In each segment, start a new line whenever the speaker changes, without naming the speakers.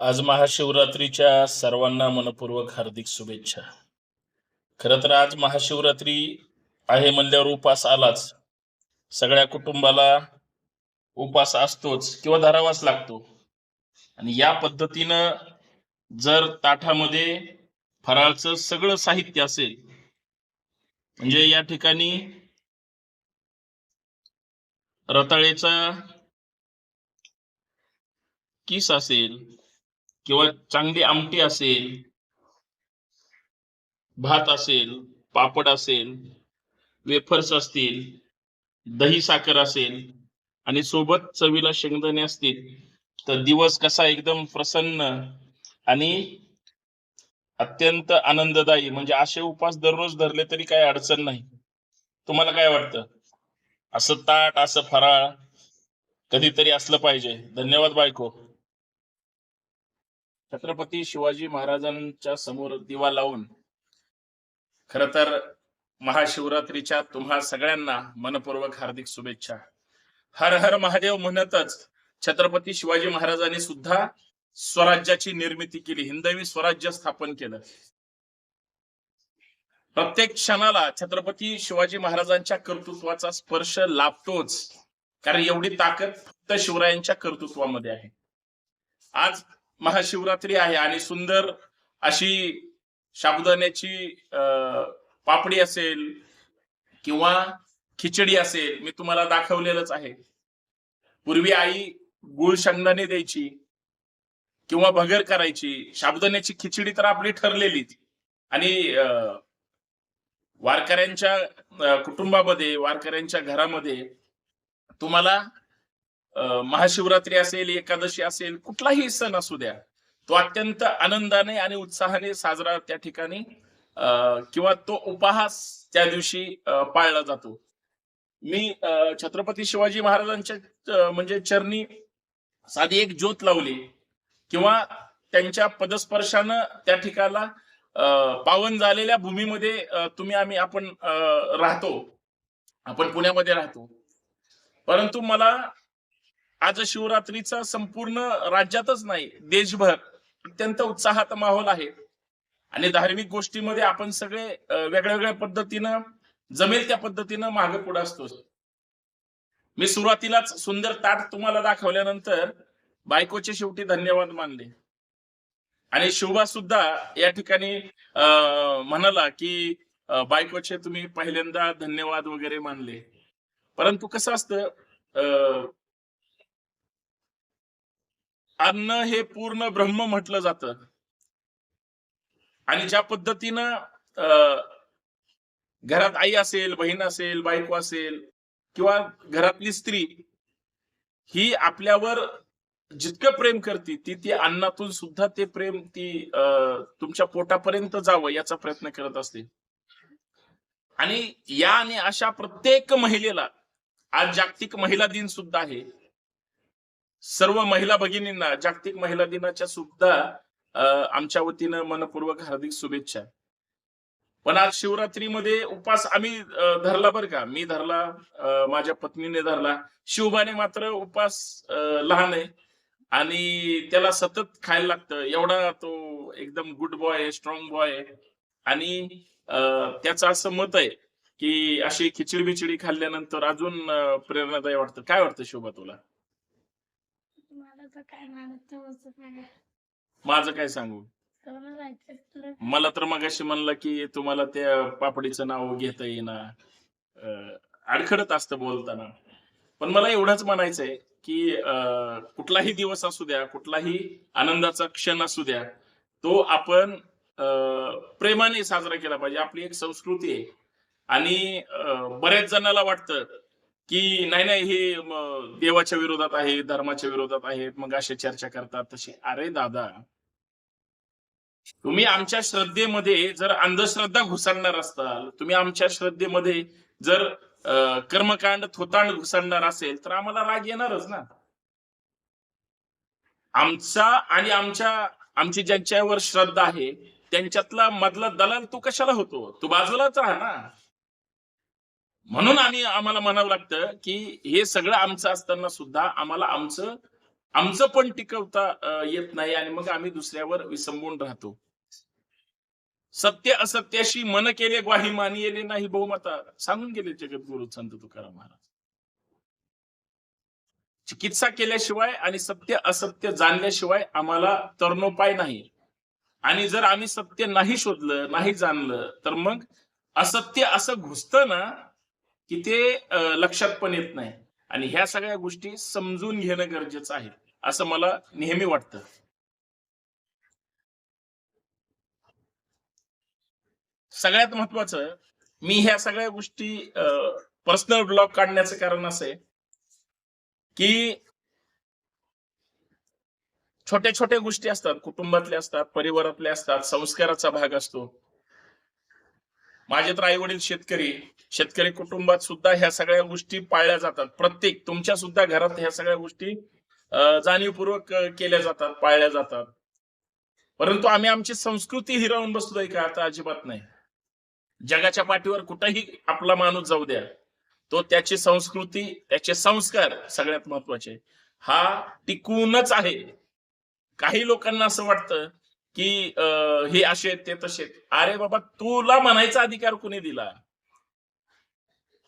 आज महाशिवरात्रीच्या सर्वांना मनपूर्वक हार्दिक शुभेच्छा. खरं तर आज महाशिवरात्री आहे म्हणल्यावर उपास आलाच. सगळ्या कुटुंबाला उपास असतोच किंवा धरावाच लागतो. आणि या पद्धतीनं जर ताठामध्ये फराळचं सगळं साहित्य असेल म्हणजे या ठिकाणी रताळेचा किस असेल किंवा चांगली आमटी असेल भात असेल पापड असेल वेफर्स असतील दही साखर असेल आणि सोबत चवीला शेंगदाणे असतील तर दिवस कसा एकदम प्रसन्न आणि अत्यंत आनंददायी म्हणजे असे उपास दररोज धरले तरी काही अडचण नाही. तुम्हाला काय वाटतं? असं ताट असं फराळ कधीतरी असलं पाहिजे. धन्यवाद बायको. छत्रपती शिवाजी महाराजांच्या समोर दिवा लावून खर तर महाशिवरात्रीच्या तुम्हा सगळ्यांना मनपूर्वक हार्दिक शुभेच्छा. हर हर महादेव म्हणतच छत्रपती शिवाजी महाराजांनी सुद्धा स्वराज्याची निर्मिती केली. हिंदवी स्वराज्य स्थापन केलं. प्रत्येक क्षणाला छत्रपती शिवाजी महाराजांच्या कर्तृत्वाचा स्पर्श लाभतोच. कारण एवढी ताकद फक्त शिवरायांच्या कर्तृत्वामध्ये आहे. आज महाशिवरात्री आहे आणि सुंदर अशी साबुदाण्याची पापडी असेल किंवा खिचडी असेल मी तुम्हाला दाखवलेलंच आहे. पूर्वी आई गुळ शेंगदाणे द्यायची किंवा भगर करायची. साबुदाण्याची खिचडी तर आपली ठरलेलीच. आणि अं, वारकऱ्यांच्या कुटुंबामध्ये वारकऱ्यांच्या घरामध्ये तुम्हाला महाशिवरात्री असेल एकादशी असेल कुठलाही सण असू द्या तो अत्यंत आनंदाने आणि उत्साहाने साजरा त्या ठिकाणी अं, किंवा तो उपहास त्या दिवशी पाळला जातो. मी अं, छत्रपती शिवाजी महाराजांच्या म्हणजे चरणी साधी एक ज्योत लावली किंवा त्यांच्या पदस्पर्शानं त्या ठिकाणला अं, पावन झालेल्या भूमीमध्ये तुम्ही आम्ही आपण अं, राहतो. आपण पुण्यामध्ये राहतो. परंतु मला आज शिवरात्रीचा संपूर्ण राज्यातच नाही देशभर अत्यंत उत्साहात माहोल आहे. आणि धार्मिक गोष्टीमध्ये आपण सगळे वेगळ्या वेगळ्या पद्धतीनं जमेल त्या पद्धतीनं मागे पुढे असतो. मी सुरुवातीलाच सुंदर ताट तुम्हाला दाखवल्यानंतर बायकोचे शेवटी धन्यवाद मानले. आणि शोभा सुद्धा या ठिकाणी अं, म्हणाला की बायकोचे तुम्ही पहिल्यांदा धन्यवाद वगैरे मानले. परंतु कसं असतं अं, अन्न हे पूर्ण ब्रह्म म्हटलं जात. आणि ज्या पद्धतीनं अं, घरात आई असेल बहीण असेल बायको असेल किंवा घरातली स्त्री ही आपल्यावर जितकं प्रेम करते ती ती अन्नातून सुद्धा ते प्रेम ती अं, तुमच्या पोटापर्यंत जावं याचा प्रयत्न करत असते. आणि या आणि अशा प्रत्येक महिलेला आज जागतिक महिला दिन सुद्धा आहे. सर्व महिला भगिनींना जागतिक महिला दिनाच्या सुद्धा आमच्या वतीनं मनपूर्वक हार्दिक शुभेच्छा. पण आज शिवरात्रीमध्ये उपास आम्ही धरला बरं का. मी धरला माझ्या पत्नीने धरला. शिवबाने मात्र उपास लहान आहे. आणि त्याला सतत खायला लागतं. एवढा तो एकदम गुड बॉय आहे स्ट्रॉंग बॉय आहे. आणि त्याचं असं मत आहे की अशी खिचडी बिचडी खाल्ल्यानंतर अजून प्रेरणादायी वाटतं. काय वाटतं शोभा तुला?
काय
माझं काय सांगू? मला तर मगाशी म्हणलं की तुम्हाला त्या पापडीचं नाव घेता येईना. अं, अडखडत असतं बोलताना. पण मला एवढंच म्हणायचंय की अं, कुठलाही दिवस असू द्या कुठलाही आनंदाचा क्षण असू द्या तो आपण अं, प्रेमाने साजरा केला पाहिजे. आपली एक संस्कृती आहे. आणि अं, बऱ्याच जणाला वाटतं की नाही नाही हे देवाच्या विरोधात आहे धर्माच्या विरोधात आहेत मग अशी चर्चा करतात तशी. अरे दादा तुम्ही आमच्या श्रद्धेमध्ये जर अंधश्रद्धा घुसळणार असताल तुम्ही आमच्या श्रद्धेमध्ये जर कर्मकांड थोतांड घुसळणार असेल तर आम्हाला राग येणारच ना. आमचा आणि आमच्या आमची ज्यांच्यावर श्रद्धा आहे त्यांच्यातला मधला दलाल तू कशाला होतो? तू बाजूलाच राहा ना. म्हणून आम्ही आम्हाला म्हणावं लागतं की हे सगळं आमचं असताना सुद्धा आम्हाला आमचं आमचं पण टिकवता येत नाही आणि मग आम्ही दुसऱ्यावर विसंबून राहतो. सत्य असत्याशी मन केले ग्वाही मानियले नाही बहुमता सांगून गेले जगद्गुरु संत तुकाराम महाराज. चिकित्सा केल्याशिवाय आणि सत्य असत्य जाणल्याशिवाय आम्हाला तरणोपाय नाही. आणि जर आम्ही सत्य नाही शोधलं नाही जाणलं तर मग असत्य असं घुसतं ना की ते लक्षात पण येत नाही. आणि ह्या सगळ्या गोष्टी समजून घेणं गरजेचं आहे असं मला नेहमी वाटतं. सगळ्यात महत्वाचं मी ह्या सगळ्या गोष्टी पर्सनल ब्लॉग काढण्याचं कारण असं आहे की छोट्या छोट्या गोष्टी असतात कुटुंबातल्या असतात परिवारातल्या असतात संस्काराचा भाग असतो. माझे तर आई वडील शेतकरी शेतकरी कुटुंबात सुद्धा ह्या सगळ्या गोष्टी पाळल्या जातात. प्रत्येक तुमच्या सुद्धा घरात ह्या सगळ्या गोष्टी जाणीवपूर्वक केल्या जातात पाळल्या जातात. परंतु आम्ही आमची संस्कृती हिरावून बसलोय का आता अजिबात नाही. जगाच्या पाठीवर कुठेही आपला माणूस जाऊ द्या तो त्याची संस्कृती त्याचे संस्कार सगळ्यात महत्त्वाचे. हा टिकूनच आहे. काही लोकांना असं वाटतं की हे असे आहेत, ते तसे अरे बाबा तुला म्हणायचा अधिकार कुणी दिला?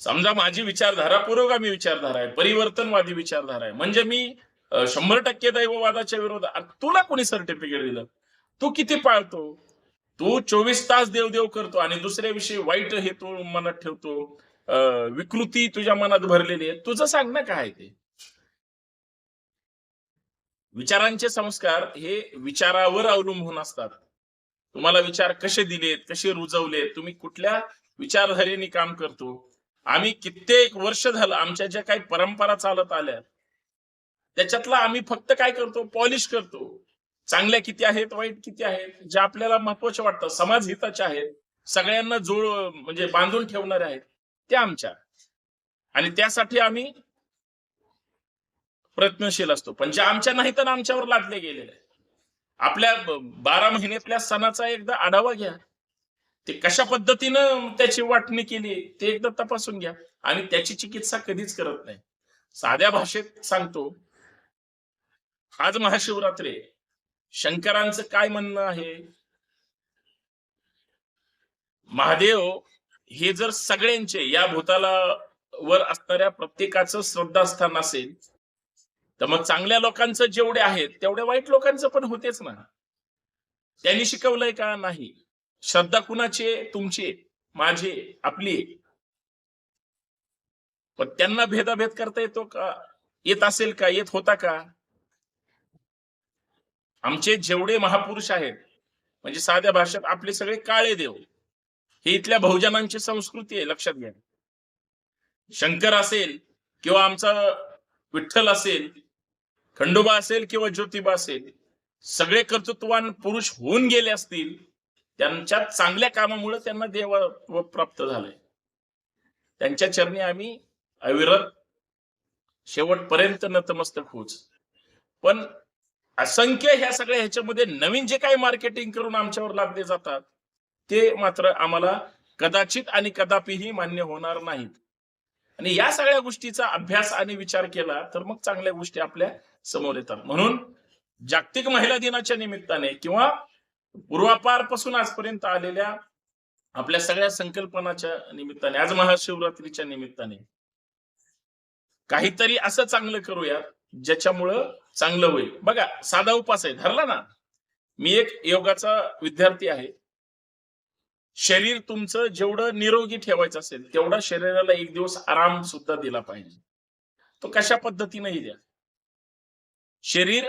समजा माझी विचारधारा पुरोगामी विचारधारा आहे परिवर्तनवादी विचारधारा आहे. म्हणजे मी शंभर टक्के दैववादाच्या विरोधात तुला कोणी सर्टिफिकेट दिलं? तू किती पाळतो? तू चोवीस तास देवदेव करतो आणि दुसऱ्याविषयी वाईट हे तू मनात ठेवतो. विकृती तुझ्या मनात भरलेली आहे. तुझं सांग ना काय आहे ते? विचारांचे संस्कार हे विचारावर अवलंबून असतात. तुम्हाला विचार कसे दिलेत कसे रुजवलेत तुम्ही कुठल्या विचारधारेने काम करतो? आम्ही कित्येक वर्ष झालं आमच्या ज्या काही परंपरा चालत आल्या त्याच्यातला आम्ही फक्त काय करतो? पॉलिश करतो. चांगल्या किती आहेत वाईट किती आहेत ज्या आपल्याला महत्त्वाच्या वाटतं समाज हिताच्या आहेत सगळ्यांना जोड म्हणजे बांधून ठेवणारे आहेत त्या आमच्या. आणि त्यासाठी आम्ही प्रयत्नशील असतो. पण ज्या आमच्या नाही तर आमच्यावर लादले गेलेले आपल्या बारा महिन्यातल्या सणाचा एकदा आढावा घ्या. ते कशा पद्धतीनं त्याची वाटणी केली ते एकदा तपासून घ्या. आणि त्याची चिकित्सा कधीच करत नाही. साध्या भाषेत सांगतो आज महाशिवरात्री शंकरांचं काय म्हणणं आहे? महादेव हे जर सगळ्यांचे या भूताला वर असणाऱ्या प्रत्येकाचं श्रद्धास्थान असेल तर मग चांगल्या लोकांचं जेवढे आहेत तेवढ्या वाईट लोकांचं पण होतेच ना. त्यांनी शिकवलंय का? नाही. श्रद्धा कुणाचे तुमचे माझे आपली पण त्यांना भेदाभेद करता येतो का? येत असेल का? येत होता का? आमचे जेवढे महापुरुष आहेत म्हणजे साध्या भाषेत आपले सगळे काळे देव. हे इथल्या बहुजनांची संस्कृती आहे लक्षात घ्या. शंकर असेल किंवा आमचा विठ्ठल असेल खंडोबा असेल किंवा ज्योतिबा असेल सगळे कर्तृत्वान पुरुष होऊन गेले असतील त्यांच्या चांगल्या कामामुळे त्यांना देव प्राप्त झालंय. त्यांच्या चरणी आम्ही अविरत शेवटपर्यंत नतमस्तक होच पण असंख्य ह्या सगळ्या ह्याच्यामध्ये नवीन जे काही मार्केटिंग करून आमच्यावर लादले जातात ते मात्र आम्हाला कदाचित आणि कदापिही मान्य होणार नाहीत. आणि या सगळ्या गोष्टीचा अभ्यास आणि विचार केला तर मग चांगल्या गोष्टी आपल्या समोर येतात. म्हणून जागतिक महिला दिनाच्या निमित्ताने किंवा पूर्वापारपासून आजपर्यंत आलेल्या आपल्या सगळ्या संकल्पनाच्या निमित्ताने आज महाशिवरात्रीच्या निमित्ताने काहीतरी असं चांगलं करूया ज्याच्यामुळं चांगलं होईल. बघा साधा उपास आहे. धरला ना? मी एक योगाचा विद्यार्थी आहे. शरीर तुमचं जेवढं निरोगी ठेवायचं असेल तेवढा शरीराला एक दिवस आराम सुद्धा दिला पाहिजे. तो कशा पद्धतीनेही द्या. शरीर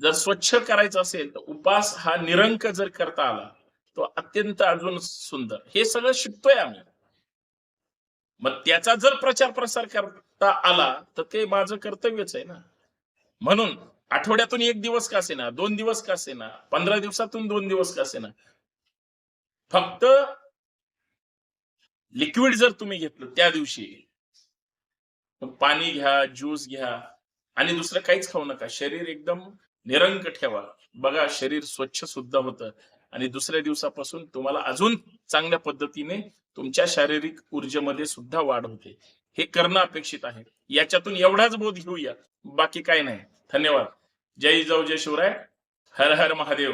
जर स्वच्छ करायचं असेल तर उपास हा निरंक जर करता आला तो अत्यंत अजून सुंदर. हे सगळं शिकतोय आम्ही. मग त्याचा जर प्रचार प्रसार करता आला तर ते माझं कर्तव्यच आहे ना. म्हणून आठवड्यातून एक दिवस का असेना दोन दिवस का असेना पंधरा दिवसातून दोन दिवस का असेना. फक्त लिक्विड जर तुम्ही घेतलं त्या दिवशी पाणी घ्या ज्यूस घ्या आणि दुसरं काहीच खाऊ नका. शरीर एकदम निरंक ठेवा. बघा शरीर स्वच्छ सुद्धा होतं. आणि दुसऱ्या दिवसापासून तुम्हाला अजून चांगल्या पद्धतीने तुमच्या शारीरिक ऊर्जेमध्ये सुद्धा वाढ होते. हे करणं अपेक्षित आहे. याच्यातून एवढाच बोध घेऊया. बाकी काय नाही. धन्यवाद. जय जाऊ जय शिवराय. हर हर महादेव.